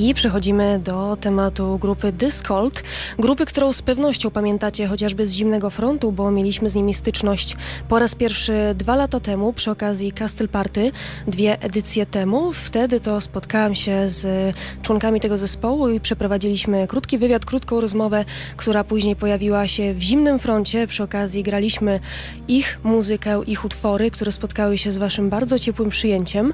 I przechodzimy do tematu grupy Discold, grupy, którą z pewnością pamiętacie chociażby z Zimnego Frontu, bo mieliśmy z nimi styczność po raz pierwszy dwa lata temu przy okazji Castle Party, dwie edycje temu. Wtedy to spotkałam się z członkami tego zespołu i przeprowadziliśmy krótki wywiad, krótką rozmowę, która później pojawiła się w Zimnym Froncie. Przy okazji graliśmy ich muzykę, ich utwory, które spotkały się z waszym bardzo ciepłym przyjęciem.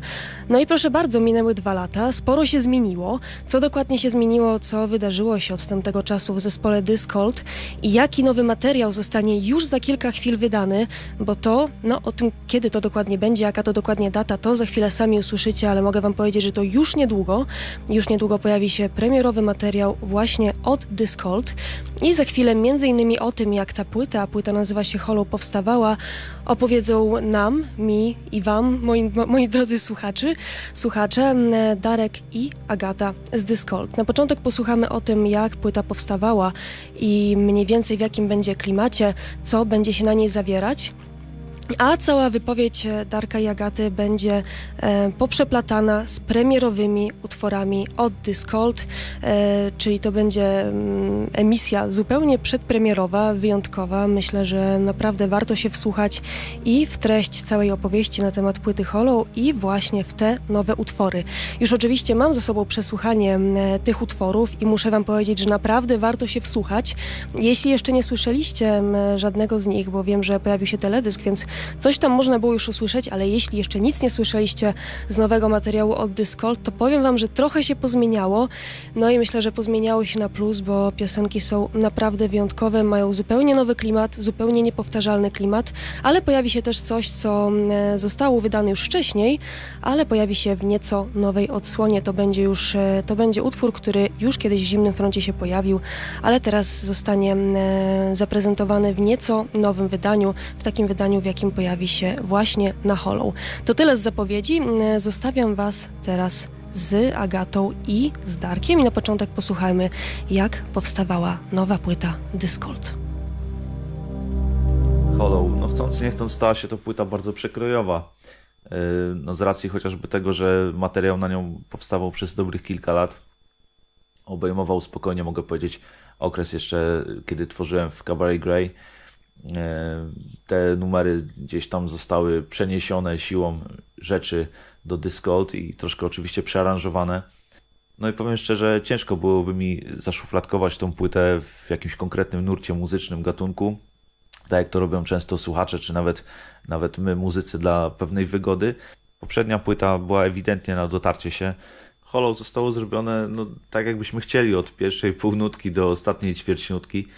No i proszę bardzo, minęły dwa lata, sporo się zmieniło. Co dokładnie się zmieniło, co wydarzyło się od tamtego czasu w zespole Discold i jaki nowy materiał zostanie już za kilka chwil wydany, bo to, no o tym kiedy to dokładnie będzie, jaka to dokładnie data, to za chwilę sami usłyszycie, ale mogę wam powiedzieć, że to już niedługo, już niedługo pojawi się premierowy materiał właśnie od Discold i za chwilę między innymi o tym, jak ta płyta, a płyta nazywa się Hollow powstawała, opowiedzą nam, mi i wam, moi, moi drodzy słuchaczy, słuchacze, Darek i Agata z Discord. Na początek posłuchamy o tym, jak płyta powstawała i mniej więcej w jakim będzie klimacie, co będzie się na niej zawierać. A cała wypowiedź e, Darka i Agaty będzie e, poprzeplatana z premierowymi utworami od Discold, e, czyli to będzie mm, emisja zupełnie przedpremierowa, wyjątkowa. Myślę, że naprawdę warto się wsłuchać i w treść całej opowieści na temat płyty Hollow i właśnie w te nowe utwory. Już oczywiście mam ze sobą przesłuchanie e, tych utworów i muszę wam powiedzieć, że naprawdę warto się wsłuchać. Jeśli jeszcze nie słyszeliście żadnego z nich, bo wiem, że pojawił się teledysk, więc Coś tam można było już usłyszeć, ale jeśli jeszcze nic nie słyszeliście z nowego materiału od Discord, to powiem wam, że trochę się pozmieniało. No i myślę, że pozmieniało się na plus, bo piosenki są naprawdę wyjątkowe, mają zupełnie nowy klimat, zupełnie niepowtarzalny klimat, ale pojawi się też coś, co mm, zostało wydane już wcześniej, ale pojawi się w nieco nowej odsłonie. To będzie już, e, to będzie utwór, który już kiedyś w Zimnym Froncie się pojawił, ale teraz zostanie mm, zaprezentowany w nieco nowym wydaniu, w takim wydaniu, w jakim pojawi się właśnie na Hollow. To tyle z zapowiedzi. Mm, zostawiam Was teraz z Agatą i z Darkiem i na początek posłuchajmy, jak powstawała nowa płyta Discord. Hollow, no chcąc nie chcąc stała się to płyta bardzo przekrojowa. Yy, no z racji chociażby tego, że materiał na nią powstawał przez dobrych kilka lat. Obejmował spokojnie, mogę powiedzieć, okres jeszcze, kiedy tworzyłem w Cabaret Grey E, te numery gdzieś tam zostały przeniesione siłą rzeczy do Discord i troszkę oczywiście przearanżowane. No i powiem szczerze, ciężko byłoby mi zaszufladkować tą płytę w jakimś konkretnym nurcie muzycznym, gatunku, tak jak to robią często słuchacze, czy nawet, nawet my, muzycy, dla pewnej wygody. Poprzednia płyta była ewidentnie na dotarcie się. Hollow zostało zrobione no, tak, jakbyśmy chcieli, od pierwszej półnutki do ostatniej ćwierćnutki.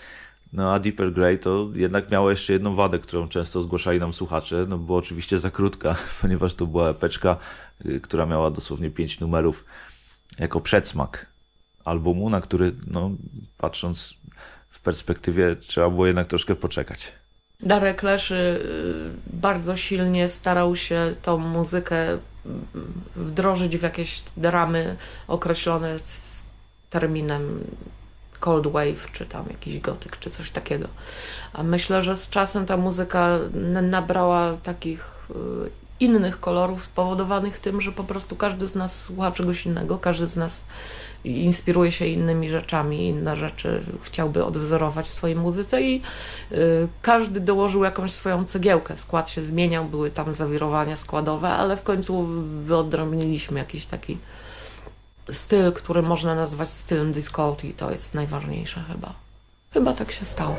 No a Deeper Grey to jednak miało jeszcze jedną wadę, którą często zgłaszali nam słuchacze, no bo oczywiście za krótka, ponieważ to była epeczka, y, która miała dosłownie pięć numerów jako przedsmak albumu, na który, no patrząc w perspektywie, trzeba było jednak troszkę poczekać. Darek Leszy y, bardzo silnie starał się tą muzykę y, wdrożyć w jakieś dramy określone terminem cold wave, czy tam jakiś gotyk, czy coś takiego. A myślę, że z czasem ta muzyka nabrała takich y, innych kolorów spowodowanych tym, że po prostu każdy z nas słucha czegoś innego, każdy z nas inspiruje się innymi rzeczami, inne rzeczy chciałby odwzorować w swojej muzyce i y, każdy dołożył jakąś swoją cegiełkę. Skład się zmieniał, były tam zawirowania składowe, ale w końcu wyodrębniliśmy jakiś taki styl, który można nazwać stylem disco i to jest najważniejsze chyba. Chyba tak się stało.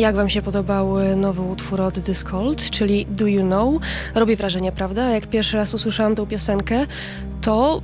Jak Wam się podobał e, nowy utwór od Discold, czyli Do You Know? Robi wrażenie, prawda? Jak pierwszy raz usłyszałam tę piosenkę, to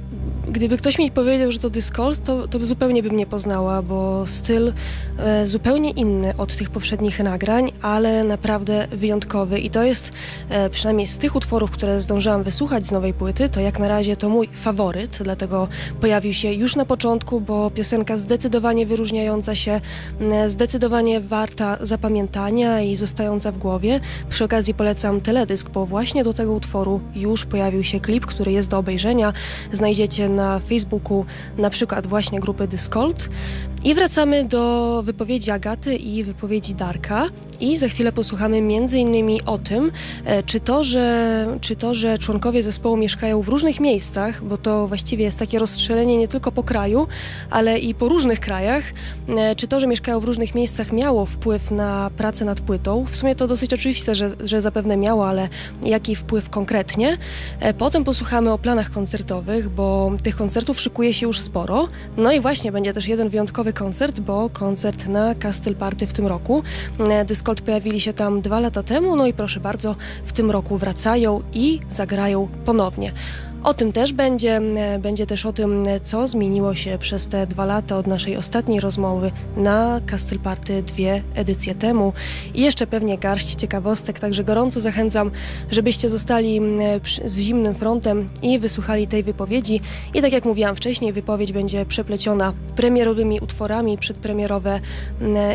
gdyby ktoś mi powiedział, że to Discold, to, to zupełnie bym nie poznała, bo styl e, zupełnie inny od tych poprzednich nagrań, ale naprawdę wyjątkowy. I to jest e, przynajmniej z tych utworów, które zdążyłam wysłuchać z nowej płyty, to jak na razie to mój faworyt, dlatego pojawił się już na początku, bo piosenka zdecydowanie wyróżniająca się, m, zdecydowanie warta zapamiętania i zostająca w głowie. Przy okazji polecam teledysk, bo właśnie do tego utworu już pojawił się klip, który jest do obejrzenia. Znajdziecie na Facebooku na przykład właśnie grupy Discold. I wracamy do wypowiedzi Agaty i wypowiedzi Darka. I za chwilę posłuchamy innymi o tym, e, czy to, że, czy to, że członkowie zespołu mieszkają w różnych miejscach, bo to właściwie jest takie rozstrzelenie nie tylko po kraju, ale i po różnych krajach, e, czy to, że mieszkają w różnych miejscach miało wpływ na pracę nad płytą. W sumie to dosyć oczywiste, że, że zapewne miało, ale jaki wpływ konkretnie. E, Potem posłuchamy o planach koncertowych, bo tych koncertów szykuje się już sporo. No i właśnie będzie też jeden wyjątkowy koncert, bo koncert na Castle Party w tym roku. E, Pojawili się tam dwa lata temu, no i proszę bardzo, w tym roku wracają i zagrają ponownie. O tym też będzie. Będzie też o tym, co zmieniło się przez te dwa lata od naszej ostatniej rozmowy na Castle Party dwie edycje temu. I jeszcze pewnie garść ciekawostek, także gorąco zachęcam, żebyście zostali z zimnym frontem i wysłuchali tej wypowiedzi. I tak jak mówiłam wcześniej, wypowiedź będzie przepleciona premierowymi utworami, przedpremierowe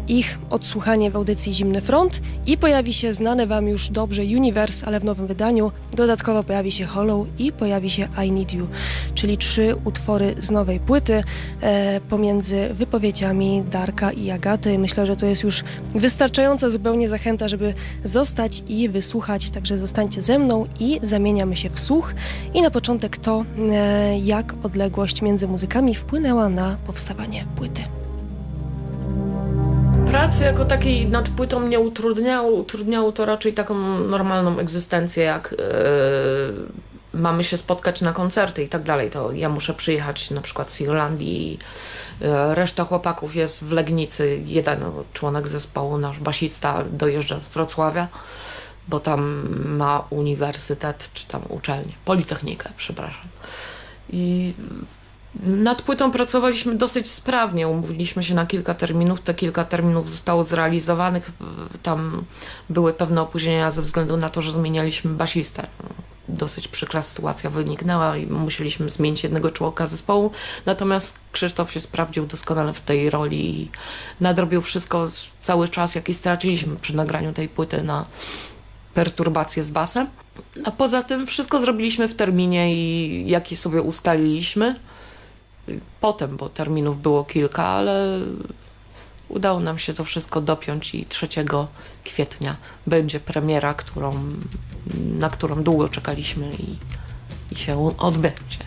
ich odsłuchanie w audycji Zimny Front i pojawi się znane Wam już dobrze Universe, ale w nowym wydaniu. Dodatkowo pojawi się Hollow i pojawi się I Need You, czyli trzy utwory z nowej płyty e, pomiędzy wypowiedziami Darka i Agaty. Myślę, że to jest już wystarczająca zupełnie zachęta, żeby zostać i wysłuchać. Także zostańcie ze mną i zamieniamy się w słuch. I na początek to, e, jak odległość między muzykami wpłynęła na powstawanie płyty. Pracy jako takiej nad płytą nie utrudniało, utrudniało to raczej taką normalną egzystencję, jak e, mamy się spotkać na koncerty i tak dalej. To ja muszę przyjechać na przykład z Irlandii, e, reszta chłopaków jest w Legnicy, jeden członek zespołu, nasz basista dojeżdża z Wrocławia, bo tam ma uniwersytet, czy tam uczelnię, Politechnikę, przepraszam. I nad płytą pracowaliśmy dosyć sprawnie. Umówiliśmy się na kilka terminów. Te kilka terminów zostało zrealizowanych. Tam były pewne opóźnienia ze względu na to, że zmienialiśmy basistę. Dosyć przykra sytuacja wyniknęła i musieliśmy zmienić jednego członka zespołu. Natomiast Krzysztof się sprawdził doskonale w tej roli i nadrobił wszystko, cały czas, jaki straciliśmy przy nagraniu tej płyty na perturbacje z basem. A poza tym wszystko zrobiliśmy w terminie i jaki sobie ustaliliśmy potem, bo terminów było kilka, ale udało nam się to wszystko dopiąć i 3 kwietnia będzie premiera, którą, na którą długo czekaliśmy i, i się odbędzie.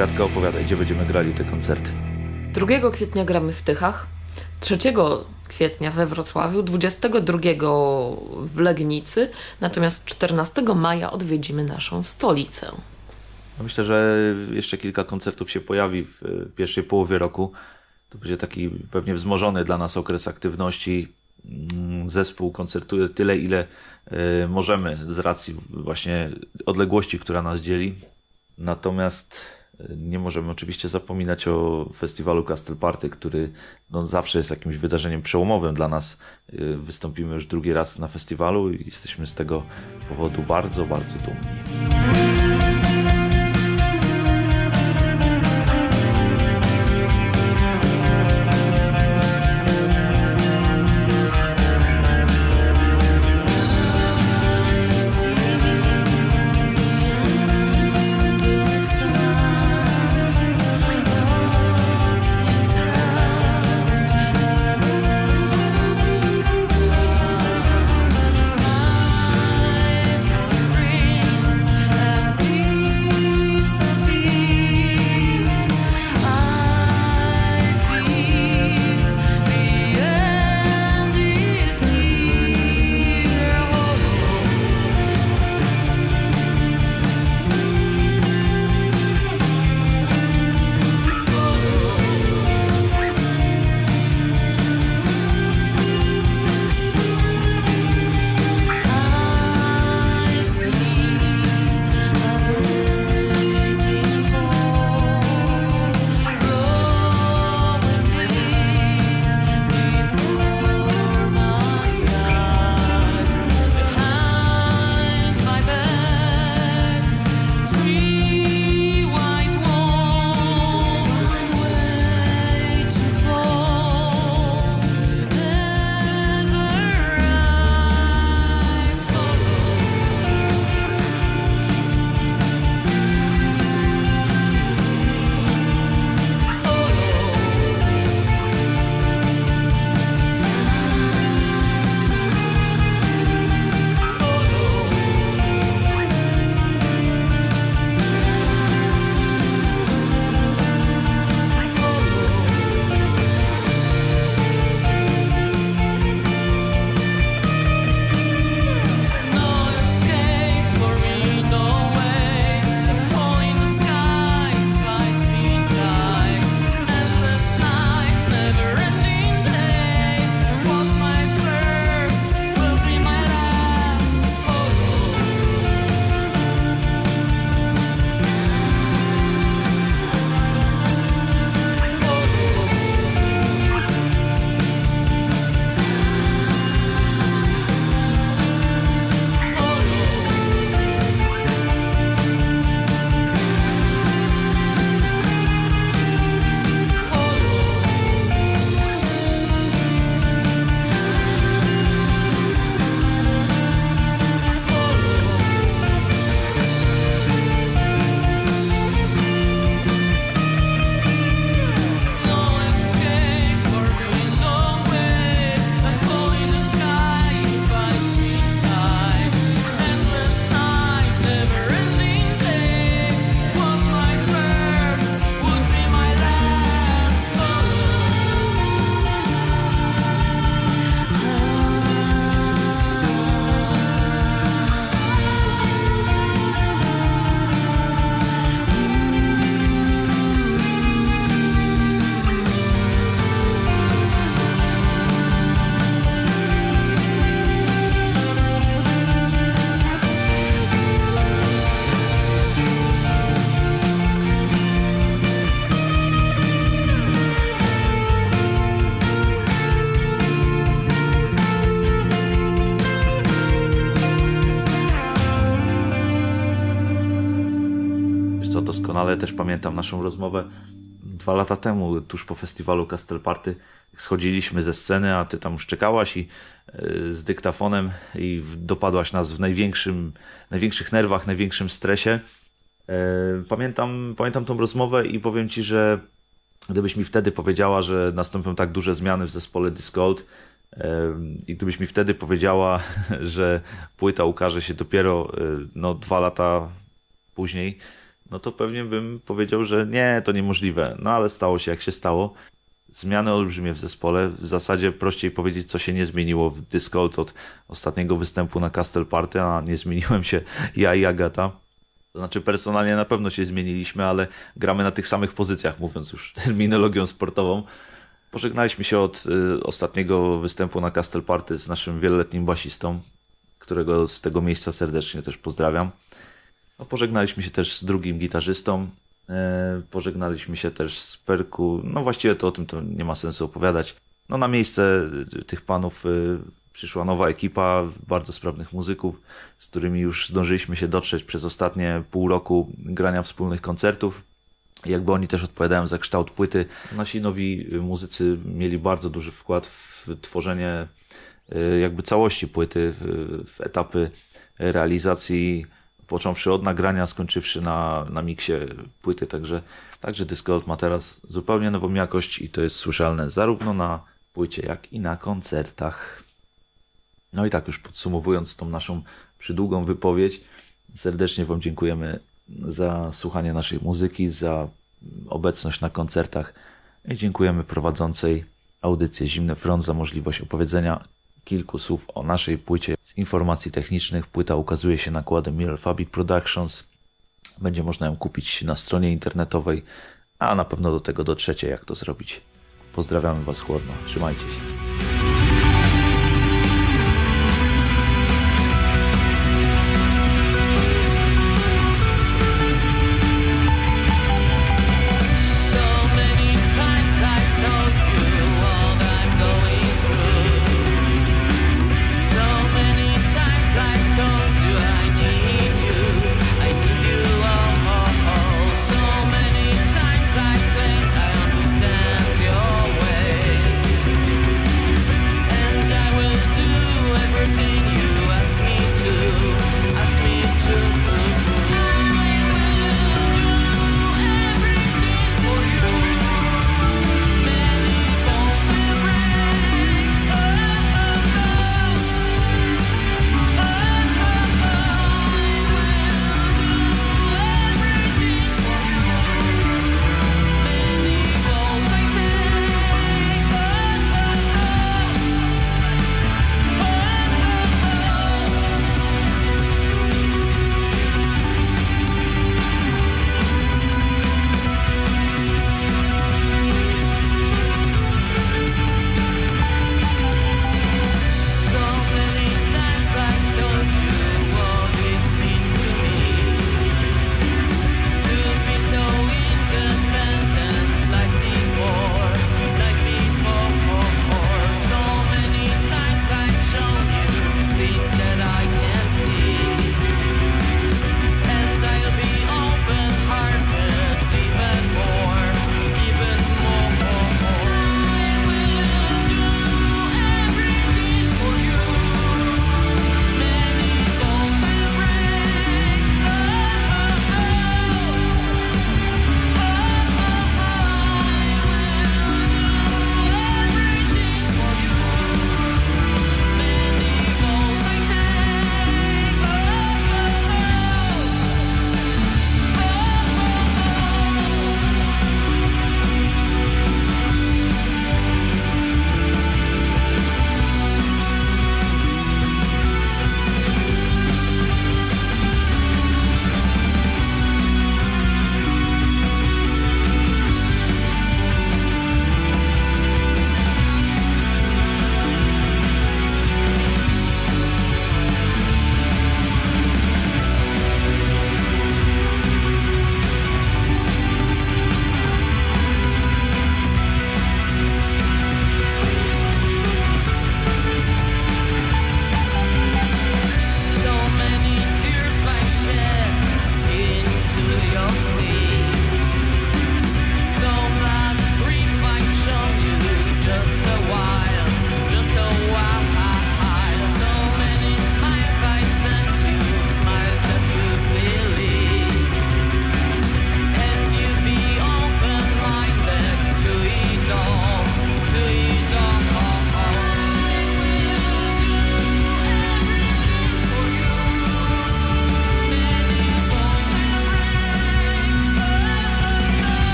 Agatka, opowiadaj, gdzie będziemy grali te koncerty. 2 kwietnia gramy w Tychach, 3 kwietnia we Wrocławiu, 22 w Legnicy, natomiast 14 maja odwiedzimy naszą stolicę. No Myślę, że jeszcze kilka koncertów się pojawi w pierwszej połowie roku. To będzie taki pewnie wzmożony dla nas okres aktywności. Mm, Zespół koncertuje tyle, ile e, możemy z racji właśnie odległości, która nas dzieli. Natomiast nie możemy oczywiście zapominać o festiwalu Castle Party, który no, zawsze jest jakimś wydarzeniem przełomowym dla nas. E, Wystąpimy już drugi raz na festiwalu i jesteśmy z tego powodu bardzo, bardzo dumni. Doskonale też pamiętam naszą rozmowę dwa lata temu, tuż po festiwalu Castle Party. Schodziliśmy ze sceny, a ty tam już czekałaś i y, z dyktafonem i dopadłaś nas w największym, największych nerwach, największym stresie. E, Pamiętam, pamiętam tą rozmowę i powiem ci, że gdybyś mi wtedy powiedziała, że nastąpią tak duże zmiany w zespole Discold i gdybyś mi wtedy powiedziała, że płyta ukaże się dopiero no, dwa lata później, no to pewnie bym powiedział, że nie, to niemożliwe. No ale stało się jak się stało. Zmiany olbrzymie w zespole. W zasadzie prościej powiedzieć, co się nie zmieniło w Discold od ostatniego występu na Castle Party, a nie zmieniłem się ja i Agata. To znaczy personalnie na pewno się zmieniliśmy, ale gramy na tych samych pozycjach, mówiąc już terminologią sportową. Pożegnaliśmy się od y, ostatniego występu na Castle Party z naszym wieloletnim basistą, którego z tego miejsca serdecznie też pozdrawiam. No, pożegnaliśmy się też z drugim gitarzystą. E, pożegnaliśmy się też z Perku. No właściwie to o tym to nie ma sensu opowiadać. No na miejsce y, tych panów y, przyszła nowa ekipa bardzo sprawnych muzyków, z którymi już zdążyliśmy się dotrzeć przez ostatnie pół roku grania wspólnych koncertów. Jakby oni też odpowiadają za kształt płyty. Nasi nowi muzycy mieli bardzo duży wkład w tworzenie jakby całości płyty, w etapy realizacji, począwszy od nagrania, skończywszy na, na miksie płyty, także, także Discord ma teraz zupełnie nową jakość i to jest słyszalne zarówno na płycie, jak i na koncertach. No i tak już podsumowując tą naszą przydługą wypowiedź, serdecznie Wam dziękujemy za słuchanie naszej muzyki, za obecność na koncertach i dziękujemy prowadzącej audycję Zimny Front za możliwość opowiedzenia kilku słów o naszej płycie. Z informacji technicznych płyta ukazuje się nakładem Mirror Fabric Productions. Będzie można ją kupić na stronie internetowej, a na pewno do tego dotrzecie, jak to zrobić. Pozdrawiamy Was chłodno. Trzymajcie się.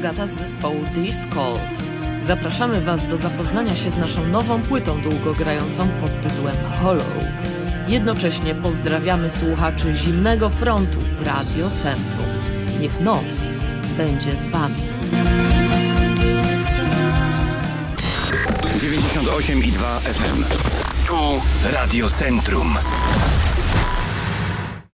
Agata z zespołu This Cold. Zapraszamy Was do zapoznania się z naszą nową płytą długogrającą pod tytułem Hollow. Jednocześnie pozdrawiamy słuchaczy Zimnego Frontu w Radio Centrum. Niech noc będzie z Wami. 98,2 FM. Tu Radio Centrum.